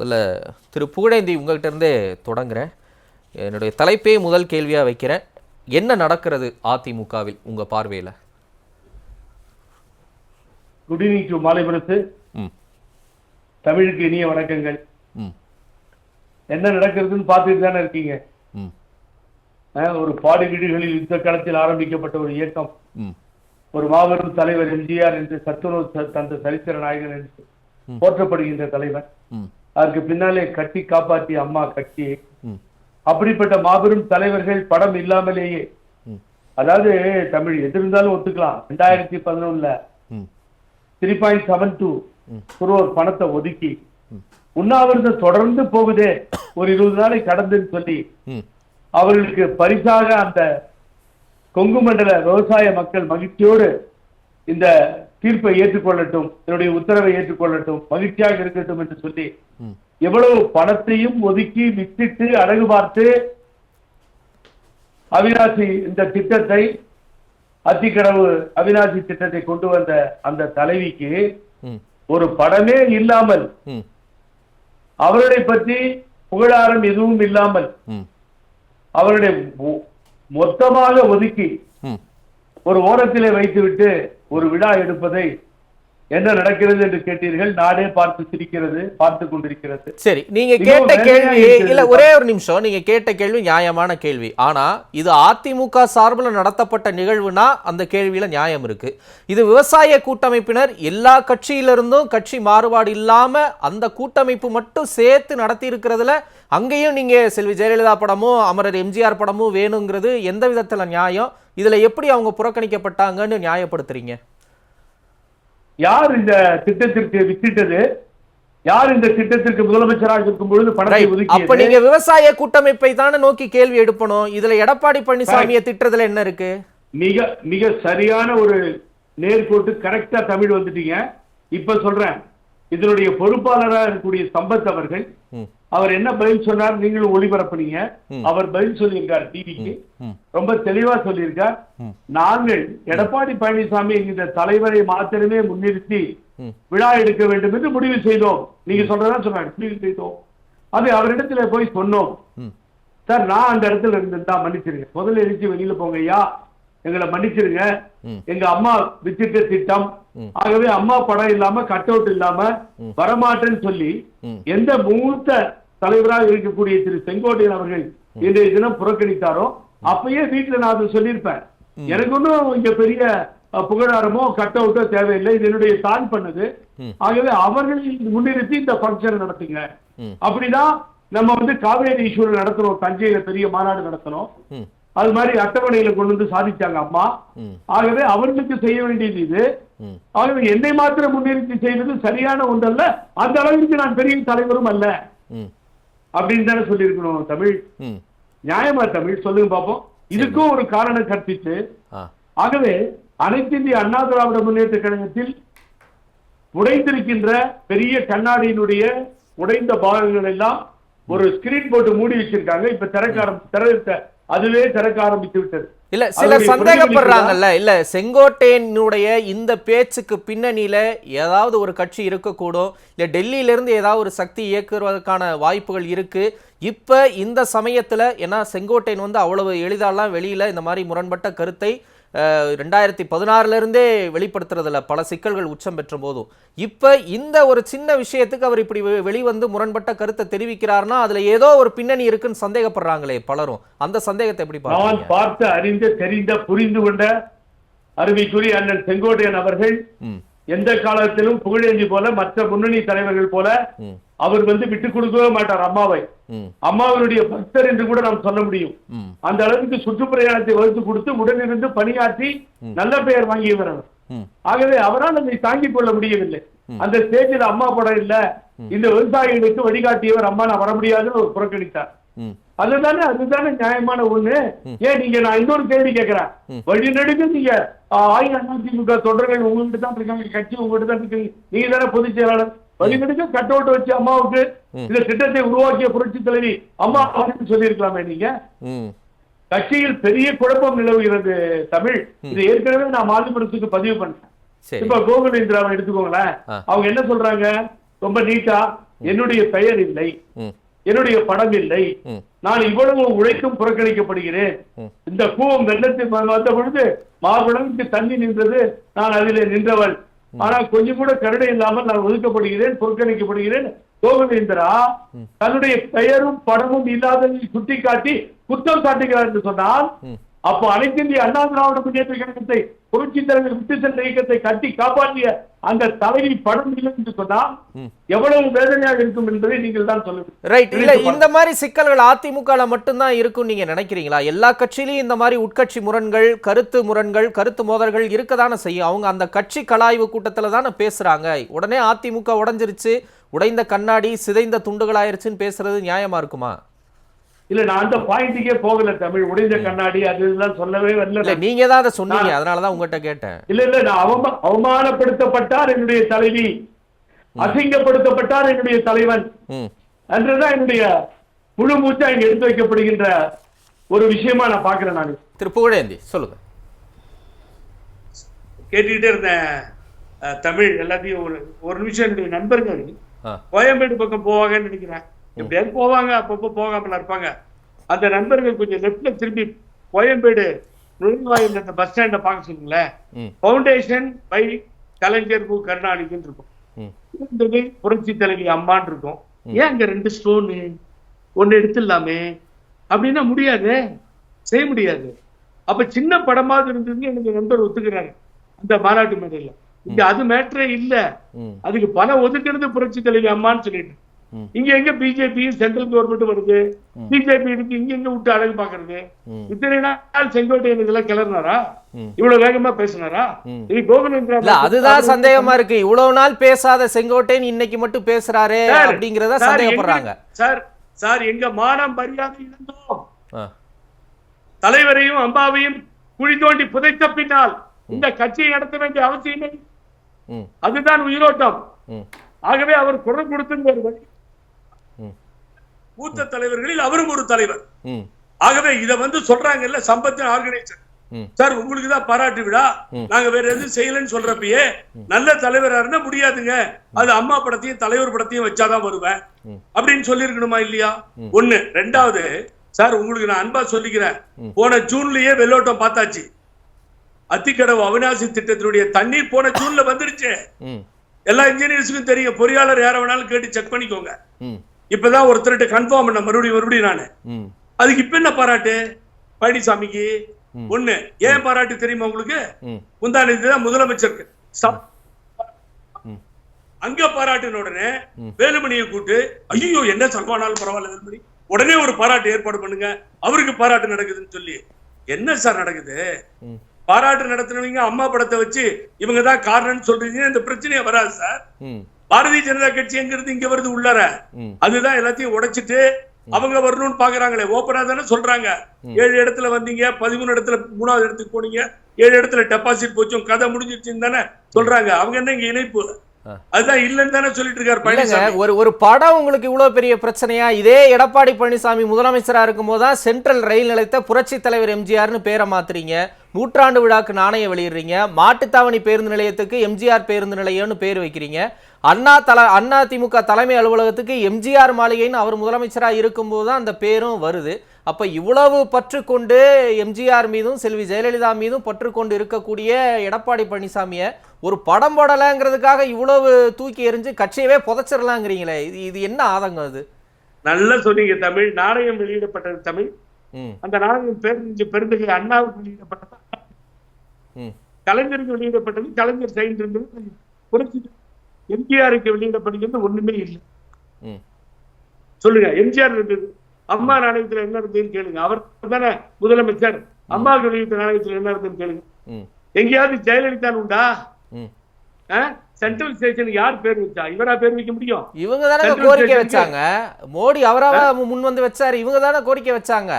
முதல்ல திரு புகழேந்தி உங்கள்கிட்ட இருந்தே தொடங்குறேன். என்னுடைய தலைப்பே முதல் கேள்வியாக வைக்கிறேன். என்ன நடக்கிறது அதிமுகவில் உங்க பார்வையில்? குட் ஈவினிங் டு மாலைபுரத்து ம். தமிழுக்கு இனிய வணக்கங்கள். என்ன நடக்கிறதுன்னு பார்த்துட்டு தானே இருக்கீங்க? ஒரு பாடு வீடுகளில் யுத்த காலத்தில் ஆரம்பிக்கப்பட்ட ஒரு இயக்கம். ஒரு மாபெரும் தலைவர் எம்ஜிஆர் என்று சத்துணவு தந்த சரித்திர நாயகன் என்று போற்றப்படுகின்ற தலைவர். அதற்கு பின்னாலே கட்டி காப்பாற்றிய அம்மா ம். அப்படிப்பட்ட மாபெரும் தலைவர்கள் படம் இல்லாமலேயே. அதாவது தமிழ் எது இருந்தாலும் ஒத்துக்கலாம். ரெண்டாயிரத்தி பதினொன்னுல three point seven two. Crore பணத்தை ஒதுக்கி. உண்ணாவிரதம் தொடர்ந்து போகுதே. ஒரு இருபது நாளை கடந்துன்னு சொல்லி. அவர்களுக்கு பரிசாக அந்த கொங்கு மண்டல விவசாய மக்கள் மகிழ்ச்சியோடு இந்த தீர்ப்பை ஏற்றுக்கொள்ளட்டும் என்னுடைய உத்தரவை ஏற்றுக்கொள்ளட்டும் மகிழ்ச்சியாக இருக்கட்டும் என்று சொல்லி எவ்வளவு பணத்தையும் ஒதுக்கி வித்திட்டு அழகு பார்த்து அவினாசி இந்த திட்டத்தை அத்திக்கடவு அவினாசி திட்டத்தை கொண்டு வந்த அந்த தலைவிக்கு ஒரு படமே இல்லாமல் ம். அவர்களை பற்றி புகழாரம் எதுவும் இல்லாமல் அவருடைய மொத்தமாக ஒதுக்கி ஒரு ஓரத்திலே வைத்துவிட்டு ஒரு விழா எடுப்பதை என்ன நடக்கிறது என்று கேட்டீர்கள்? நாடே பார்த்து சிரிக்கிறது பார்த்து கொண்டிருக்கிறது. சரி நீங்க கேட்ட கேள்வி. இல்ல ஒரே ஒரு நிமிஷம். நீங்க கேட்ட கேள்வி நியாயமான கேள்வி. ஆனா இது அதிமுக சார்பில் நடத்தப்பட்ட நிகழ்வுனா அந்த கேள்வியில நியாயம் இருக்கு. இது விவசாய கூட்டமைப்பினர் எல்லா கட்சியிலிருந்தும் கட்சி மாறுபாடு இல்லாம அந்த கூட்டமைப்பு மட்டும் சேர்த்து நடத்தி இருக்கிறதுல அங்கேயும் நீங்க செல்வி ஜெயலலிதா படமும் அமரர் எம்ஜிஆர் படமும் வேணுங்கிறது எந்த விதத்துல நியாயம்? இதுல எப்படி அவங்க புறக்கணிக்கப்பட்டாங்கன்னு நியாயப்படுத்துறீங்க? யார் இந்த திட்டத்திற்கு வித்திட்டது? யார் இந்த திட்டத்திற்கு முதலமைச்சராக இருக்கும் பொழுது பணத்தை. அப்ப நீங்க விவசாய கூட்டமைப்பை தானே நோக்கி கேள்வி எழுப்பணும் இதுல எடப்பாடி பழனிசாமியை திட்டுறதுல என்ன இருக்கு? மிக மிக சரியான ஒரு நேர்கோட்டு கரெக்டா தமிழ் வந்துட்டீங்க. இப்ப சொல்றேன். இதனுடைய பொறுப்பாளராக இருக்கக்கூடிய சம்பத் அவர்கள் அவர் என்ன பதில் சொன்னார்? நீங்களும் ஒளிபரப்புனீங்க. அவர் பதில் சொல்லியிருக்கார் டிவிக்கு. ரொம்ப தெளிவா சொல்லியிருக்கார். நாங்கள் எடப்பாடி பழனிசாமி இந்த தலைவரை மாத்திரமே முன்னிறுத்தி. விழா எடுக்க வேண்டும் என்று முடிவு செய்தோம். நீங்க சொல்றதா சொன்னாங்க. முடிவு செய்தோம். அது அவரிடத்துல போய் சொன்னோம். சார் நான் அந்த இடத்துல இருந்திருந்தா மன்னிச்சிருங்க. முதல்ல எரிச்சு வெளியில போங்க ஐயா. எங்களை மன்னிச்சிருங்க. எங்க அம்மா வித்திட்ட திட்டம். ஆகவே அம்மா படம் இல்லாம கட் அவுட் இல்லாம வரமாட்டேன்னு சொல்லி. எந்த மூத்த தலைவராக இருக்கக்கூடிய திரு செங்கோட்டையன் அவர்கள் இன்றைய தினம் புறக்கணித்தாரோ அப்பயே வீட்டுல நான் அதை சொல்லியிருப்பேன். எனக்கு ஒன்றும் இங்க பெரிய புகழாரமோ கட் அவுட்டோ தேவையில்லை. இது என்னுடைய தான் பண்ணது. ஆகவே அவர்கள் முன்னிறுத்தி இந்த ஃபங்க்ஷன் நடத்துங்க. அப்படிதான் நம்ம வந்து காவேரி ஈஸ்வரர் நடத்தணும் தஞ்சையில பெரிய மாநாடு நடத்தணும். அது மாதிரி அட்டவணையில கொண்டு வந்து சாதிச்சாங்க அம்மா. ஆகவே அவர்களுக்கு செய்ய வேண்டியது இது. ஆகவே என்னை மாத்திரம் முன்னிறுத்தி செய்வது சரியான ஒன்றல்ல. அந்த அளவிற்கு நான் பெரிய தலைவரும் அல்ல. அப்படின்னு தானே சொல்லியிருக்கணும். தமிழ். நியாயமா தமிழ்? சொல்லுங்க பாப்போம். இதுக்கும் ஒரு காரணம் கற்பித்து. ஆகவே அனைத்து இந்திய அண்ணா திராவிட முன்னேற்ற கழகத்தில் உடைந்திருக்கின்ற பெரிய கண்ணாடியினுடைய உடைந்த பாகங்கள் எல்லாம் ஒரு ஸ்கிரீன் போட்டு மூடி வச்சிருக்காங்க. இப்ப திறக்க ஆரம்பி அதுவே திறக்க ஆரம்பித்து விட்டது. இல்ல சிலர் அதனுடைய சந்தேகப்படுறாங்கல்ல. இல்ல செங்கோட்டையனுடைய இந்த பேச்சுக்கு பின்னணியில ஏதாவது ஒரு கட்சி இருக்கக்கூடும். இல்ல டெல்லியில இருந்து ஏதாவது ஒரு சக்தி இயக்குவதற்கான வாய்ப்புகள் இருக்கு. இப்ப இந்த சமயத்துல ஏன்னா செங்கோட்டையன் வந்து அவ்வளவு எளிதாலாம் வெளியில இந்த மாதிரி முரண்பட்ட கருத்தை ரெண்டாயிரத்தி பதினாறுல இருந்தே வெளிப்படுத்துறதுல பல சிக்கல்கள் உச்சம் பெற்ற போதும் இப்ப இந்த ஒரு சின்ன விஷயத்துக்கு அவர் இப்படி வெளிவந்து முரண்பட்ட கருத்தை தெரிவிக்கிறாருன்னா அதுல ஏதோ ஒரு பின்னணி இருக்குன்னு சந்தேகப்படுறாங்களே பலரும். அந்த சந்தேகத்தை எப்படி நான் பார்த்து அறிந்த தெரிந்த புரிந்து கொண்ட அருமைக்குரிய அண்ணன் செங்கோட்டையன் அவர்கள் எந்த காலத்திலும் புகழேந்தி போல மற்ற முன்னணி தலைவர்கள் போல அவர் வந்து விட்டுக் கொடுக்கவே மாட்டார் அம்மாவை. அம்மாவினுடைய பக்தர் என்று கூட நாம் சொல்ல முடியும். அந்த அளவுக்கு சுற்றுப்பிரயாணத்தை வகுத்து கொடுத்து உடனிருந்து பணியாற்றி நல்ல பெயர் வாங்கியவர் அவர். ஆகவே அவரால் அதை தாங்கிக் கொள்ள முடியவில்லை. அந்த ஸ்டேஜில் அம்மா படம் இல்ல. இந்த விவசாயிகளுக்கு வழிகாட்டியவர் அம்மா நான் வர முடியாதுன்னு ஒரு புறக்கணித்தார். அதுதானே அதுதானே நியாயமான ஒண்ணு. ஏன் நீங்க நான் இன்னொரு கேள்வி கேட்கிறேன் வழி நடுங்க நீங்க. அஇஅதிமுக தொண்டர்கள் உங்ககிட்ட தான் இருக்காங்க கட்சி உங்ககிட்ட தான் இருக்கு. நீங்க தானே பொதுச் செயலாளர். நடுங்க கட் அவுட் வச்சு அம்மாவுக்கு இந்த திட்டத்தை உருவாக்கிய புரட்சி தலைவி அம்மா அப்படின்னு சொல்லியிருக்கலாமே நீங்க? கட்சியில் பெரிய குழப்பம் நிலவுகிறது தமிழ். இது ஏற்கனவே நான் மாநிலத்துக்கு பதிவு பண்ணேன் சரி. இப்ப கோகுலேந்திராவை எடுத்துக்கோங்களேன். அவங்க என்ன சொல்றாங்க? ரொம்ப நீட்டா என்னுடைய பெயர் இல்லை. என்னுடைய படம் இல்லை. நான் இவ்வளவு உழைத்தும் புறக்கணிக்கப்படுகிறேன். இந்த கூவம் வெள்ளத்தில் வந்த பொழுது மாகுடனுக்கு தண்ணி நின்றது. நான் அதிலே நின்றவள். ஆனால் கொஞ்சம் கூட கருணை இல்லாமல் நான் ஒதுக்கப்படுகிறேன் புறக்கணிக்கப்படுகிறேன். கோவிந்தரா தன்னுடைய பெயரும் படமும் இல்லாததை சுட்டிக்காட்டி குற்றம் சாட்டுகிறார் என்று சொன்னால். அப்போ அனைத்து இந்திய அண்ணா திராவிட முன்னேற்ற கழகத்தை புரட்சி தலைவர் சென்ற இயக்கத்தை கட்டி காப்பாற்றிய அந்த தலைவி படம் இல்லை என்று சொன்னால் ம். எவ்வளவு வேதனையாக இருக்கும் என்பதை நீங்கள் தான் சொல்ல வேண்டும். ரைட் இல்ல இந்த மாதிரி சிக்கல்கள் அதிமுகல மட்டும்தான் இருக்கும் நீங்க நினைக்கிறீங்களா? எல்லா கட்சியிலயும் இந்த மாதிரி உட்கட்சி முரண்கள் கருத்து முரண்கள் கருத்து மோதல்கள் இருக்கதானே செய்யும். அவங்க அந்த கட்சி கலாய்வு கூட்டத்துல தானே பேசுறாங்க. உடனே அதிமுக உடைஞ்சிருச்சு உடைந்த கண்ணாடி சிதைந்த துண்டுகளாயிருச்சுன்னு பேசுறது நியாயமா இருக்குமா? இல்ல நான் அந்த பாயிண்ட்டுக்கே போகல தமிழ். உடைந்த கண்ணாடி அது இதெல்லாம் சொல்லவே வரல. இல்ல நீங்க தான் அதை சொன்னீங்க. அதனாலதான் உங்ககிட்ட கேட்டேன். இல்ல இல்ல நான் அவமா அவமானப்படுத்தப்பட்டார் என்னுடைய தலைவி. அசிங்கப்படுத்தப்பட்டார் என்னுடைய தலைவன். என்றுதான் என்னுடைய முழு மூச்சா இங்க எடுத்து வைக்கப்படுகின்ற ஒரு விஷயமா நான் பாக்குறேன் நான். திரு புகழேந்தி சொல்லுங்க. கேட்டுக்கிட்டே இருந்தேன். தமிழ் எல்லாத்தையும் ஒரு ஒரு நிமிஷம் என்னுடைய நண்பர்கள் ஆ. கோயம்பேடு பக்கம் போவாங்கன்னு நினைக்கிறேன். எப்படியாவது போவாங்க அப்பப்போ போகாமல இருப்பாங்க. அந்த நண்பர்கள் கொஞ்சம் லெப்ட்ல திரும்பி கோயம்பேடு நுழைவாயில் அந்த பஸ் ஸ்டாண்டை பார்க்க சொல்லுங்களேன். ம். ஃபவுண்டேஷன் பை கலைஞர் மு கருணாநிதின்னு இருக்கும். இருந்தது புரட்சி தலைவி அம்மான் இருக்கும். ஏன் அங்க ரெண்டு ஸ்டோனு ஒன்னு எடுத்துடலாமே? அப்படின்னா முடியாது. செய்ய முடியாது. அப்ப சின்ன படமாவது இருந்ததுன்னு எனக்கு நண்பர் ஒத்துக்கிறாரு. அந்த மாநாட்டு மேடையில. இங்க அது மேட்டரே இல்ல. அதுக்கு பணம் ஒதுக்குறது புரட்சி தலைவி அம்மான்னு சொல்லிட்டு. இங்க எங்க பிஜேபி சென்ட்ரல் கவர்மெண்ட் வருது. பிஜேபி இருக்கு இங்க எங்க விட்டு அழகு பாக்குறது. இத்தனை நாள் செங்கோட்டையன் இதெல்லாம் கிளறினாரா. இவ்வளவு வேகமா பேசினாரா. இது கோகுலேந்திரா அதுதான் சந்தேகமா இருக்கு. இவ்வளவு நாள் பேசாத செங்கோட்டையன் இன்னைக்கு மட்டும் பேசுறாரே அப்படிங்கறத சந்தேகப்படுறாங்க. சார் சார் எங்க மானம் மரியாதை இழந்தோம். தலைவரையும் அம்பாவையும் குழி தோண்டி புதைத்த பின்னால் இந்த கட்சியை நடத்த வேண்டிய அவசியமே அதுதான் உயிரோட்டம். ஆகவே அவர் குரல் கொடுத்து ஒரு மூத்த தலைவர்களில் அவரும் ஒரு தலைவர். ஆகவே இத வந்து சொல்றாங்கல்ல சம்பத்தின் ஆர்கனைசர் சார் உங்களுக்கு தான் பாராட்டு விழா? நாங்க வேற எதுவும் செய்யலன்னு சொல்றப்பயே நல்ல தலைவரா இருந்தா முடியாதுங்க. அது அம்மா படத்தையும் தலைவர் படத்தையும் வச்சாதான் வருவேன். அப்படின்னு சொல்லிருக்கணுமா இல்லையா? ஒண்ணு. ரெண்டாவது சார் உங்களுக்கு நான் அன்பா சொல்லிக்கிறேன். போன ஜூன்லயே வெள்ளோட்டம் பார்த்தாச்சு. அத்திக்கடவு அவிநாசி திட்டத்தினுடைய தண்ணீர் போன ஜூன்ல வந்துருச்சு. ம். எல்லா இன்ஜினியர்ஸுக்கும் தெரியும் பொறியாளர் யார வேணாலும் கேட்டு செக் பண்ணிக்கோங்க. இப்பதான் ஒருத்தர்கிட்ட கன்ஃபார்ம் பண்ண மறுபடியும் மறுபடியும் நானு. அதுக்கு இப்ப என்ன பாராட்டு? பழனிசாமிக்கு. ஒண்ணு. ஏன் பாராட்டு தெரியுமா உங்களுக்கு? முந்தானது தான் முதலமைச்சருக்கு. அங்க பாராட்டின உடனே வேலுமணியை கூட்டு ஐயோ என்ன சல்வானாலும் பரவாயில்ல வேலுமணி. உடனே ஒரு பாராட்டு ஏற்பாடு பண்ணுங்க. அவருக்கு பாராட்டு நடக்குதுன்னு சொல்லி. என்ன சார் நடக்குது? பாராட்டு நடத்தினவங்க அம்மா படத்தை வச்சு இவங்க தான் காரணம்னு சொல்றீங்க இந்த பிரச்சனையே வராது சார். பாரதிய ஜனதா கட்சி எங்க இருந்து இங்க வருது உள்ளார. அதுதான் எல்லாத்தையும் உடைச்சிட்டு அவங்க வரணும்னு பாக்குறாங்களே. ஓப்பனா தானே சொல்றாங்க. ஏழு இடத்துல வந்தீங்க பதிமூணு இடத்துல மூணாவது இடத்துக்கு போனீங்க ஏழு இடத்துல டெபாசிட் போச்சும் கதை முடிஞ்சிருச்சுன்னு தானே சொல்றாங்க. அவங்க என்ன இங்க இணைப்பு. அதுதான் இல்லைன்னு தானே சொல்லிட்டு இருக்காரு ஒரு ஒரு படம் உங்களுக்கு இவ்வளவு பெரிய பிரச்சனையா? இதே எடப்பாடி பழனிசாமி முதலமைச்சரா இருக்கும்போது தான் சென்ட்ரல் ரயில் நிலையத்தை புரட்சி தலைவர் எம்ஜிஆர்னு பேரை மாத்துறீங்க. நூற்றாண்டு விழாக்கு நாணயம் வெளியிடுறீங்க. மாட்டுத்தாவணி பேருந்து நிலையத்துக்கு எம்ஜிஆர் பேருந்து நிலையம்னு பேர் வைக்கிறீங்க. அண்ணா தல அண்ணா திமுக தலைமை அலுவலகத்துக்கு எம்ஜிஆர் மாளிகைன்னு அவர் முதலமைச்சரா இருக்கும்போது தான் அந்த பேரும் வருது. அப்ப இவ்வளவு பற்று கொண்டு எம்ஜிஆர் மீதும் செல்வி ஜெயலலிதா மீதும் பற்று கொண்டு இருக்கக்கூடிய எடப்பாடி பழனிசாமியை ஒரு படம் போடலைங்கிறதுக்காக இவ்வளவு தூக்கி எறிஞ்சு கட்சியவே புதைச்சிடலாங்கிறீங்களே இது இது என்ன ஆதங்கம் அது? நல்லா சொன்னீங்க தமிழ். நாணயம் வெளியிடப்பட்டது தமிழ். அந்த நாணயம் பேருந்து பெருந்தகை அண்ணாவுக்கு வெளியிடப்பட்டது. கலைஞருக்கு வெளியிடப்பட்டது. கலைஞர் சைன் இருந்தது புரட்சி எம்ஜிஆருக்கு வெளியிடப்படுகிறது ஒண்ணுமே இல்லை. சொல்லுங்க எம்ஜிஆர் இருந்தது. அம்மா நாணயத்துல என்ன இருந்ததுன்னு கேளுங்க. அவர் தானே முதலமைச்சர். அம்மாவுக்கு வெளியிட்ட நாணயத்துல என்ன இருந்ததுன்னு கேளுங்க. எங்கேயாவது ஜெயலலிதா உண்டா? சென்ட்ரல் ஸ்டேஷனுக்கு யார் பேர் வச்சா? இவரா பேர் வைக்க முடியும்? இவங்க தானே கோரிக்கை வச்சாங்க. மோடி அவராவ முன் வந்து வச்சாரு. இவங்க தானே கோரிக்கை வச்சாங்க.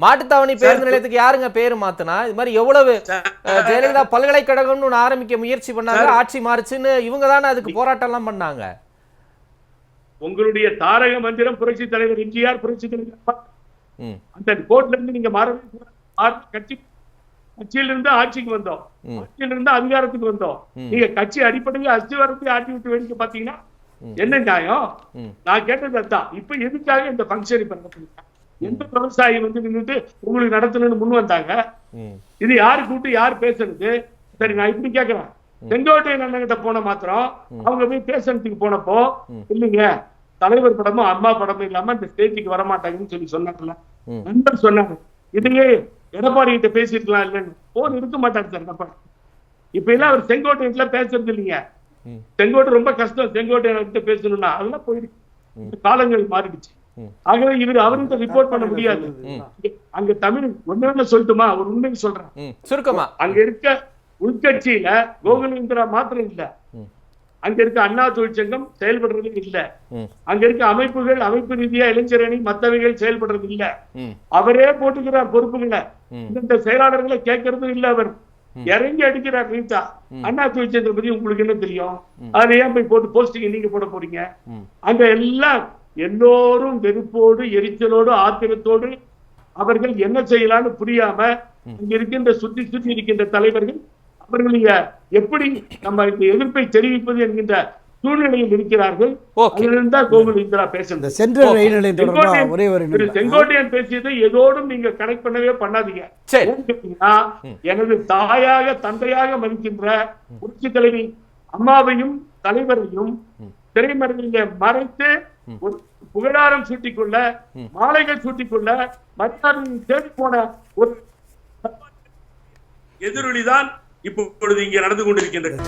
மாட்டுத்தாவணி பேருந்து நிலையத்துக்கு யாருங்க பேரு மாத்துனா? இது மாதிரி எவ்வளவு ஜெயலலிதா பல்கலைக்கழகம்னு ஒண்ணு ஆரம்பிக்க முயற்சி பண்ணாங்க ஆட்சி மாறுச்சுன்னு இவங்க தானே அதுக்கு போராட்டம் எல்லாம் பண்ணாங்க. உங்களுடைய தாரக மந்திரம் புரட்சி தலைவர் எம்ஜிஆர் புரட்சி தலைவர் அந்த கோட்ல இருந்து நீங்க மாறவே கட்சி கட்சியில இருந்து ஆட்சிக்கு வந்தோம். ம். ஆட்சியில இருந்து அதிகாரத்துக்கு வந்தோம். நீங்க கட்சி அடிப்படையில் அஸ்திவாரத்தை ஆட்டி விட்டு வேடிக்கை பாத்தீங்கன்னா என்ன நியாயம். நான் கேட்டது அதான் இப்ப எதுக்காக இந்த ஃபங்க்ஷன் இப்ப எந்த விவசாயி வந்து நின்னுட்டு உங்களுக்கு நடத்தணும்னு முன் வந்தாங்க. இது யாரு கூப்பிட்டு யார் பேசுறது? சரி நான் இப்படி கேக்குறேன். செங்கோட்டையன் அண்ணன்கிட்ட போன மாத்திரம் அவங்க போய் பேசுறதுக்கு போனப்போ இல்லைங்க தலைவர் படமும் அம்மா படமும் இல்லாம இந்த ஸ்டேஜுக்கு வர மாட்டாங்கன்னு சொல்லி சொன்னாங்கல்ல. நண்பர் சொன்னாங்க இதுலயே எடப்பாடி கிட்ட பேசிருக்கலாம் இல்லைன்னு. போன் இருக்க மாட்டாரு சார் எடப்பாடி. இப்ப எல்லாம் அவர் செங்கோட்டையன்ல பேசுறது இல்லைங்க. செங்கோட்டை ரொம்ப கஷ்டம். செங்கோட்டையன் கிட்ட பேசணும்னா அதெல்லாம் போயிடுச்சு. காலங்கள் மாறிடுச்சு. ஆகவே இவர் அவர்கிட்ட ரிப்போர்ட் பண்ண முடியாது. அங்க- தமிழ் ஒண்ணு சொல்லட்டுமா? ஒரு உண்மை சொல்றேன். ம். சுருக்கமா. அங்க இருக்க உள்கட்சியில கோகுலேந்திரா மாத்திரம் இல்ல. ம். அங்க இருக்க அண்ணா தொழிற்சங்கம் செயல்படுறது இல்ல. ம். அங்க இருக்க அமைப்புகள் அமைப்பு ரீதியா இளைஞரணி மத்தவைகள் செயல்படுறது இல்ல. அவரே போட்டுக்கிறார் பொறுப்புகளை. இந்த செயலாளர்களை கேட்கறதும் இல்ல அவர். இறங்கி அடிக்கிறார் ரீட்டா அண்ணா தொழிற்சங்கத்தை பத்தி உங்களுக்கு என்ன தெரியும்? அதுல ஏன் போய் போட்டு போஸ்டிங் நீங்க போட போறீங்க. அங்க எல்லாம் எல்லோரும் வெறுப்போடு எரிச்சலோடு ஆத்திரத்தோடு அவர்கள் என்ன செய்யலாம்னு புரியாம இங்க இருக்கின்ற சுற்றி சுற்றி இருக்கின்ற தலைவர்கள் அவர்களுடைய எப்படி நம்ம இந்த எதிர்ப்பை தெரிவிப்பது என்கின்ற சூழ்நிலையில் இருக்கிறார்கள். Okay. அதிலிருந்து தான் கோகுல் இந்திரா இந்த பேசுறது தொடர்பாக செங்கோட்டையன் பேசியதை எதோடும் நீங்க கனெக்ட் பண்ணவே பண்ணாதீங்க. எனது தாயாக தந்தையாக மதிக்கின்ற புரட்சி தலைவி அம்மாவையும் தலைவரையும் திரைமறைவில மறைத்து புகழாரம் சூட்டிக்கொள்ள மாலைகள் சூட்டிக்கொள்ள மரியாதையை தேடி போன ஒரு எதிரொலிதான் இப்பொழுது இங்கே நடந்து கொண்டிருக்கின்றது.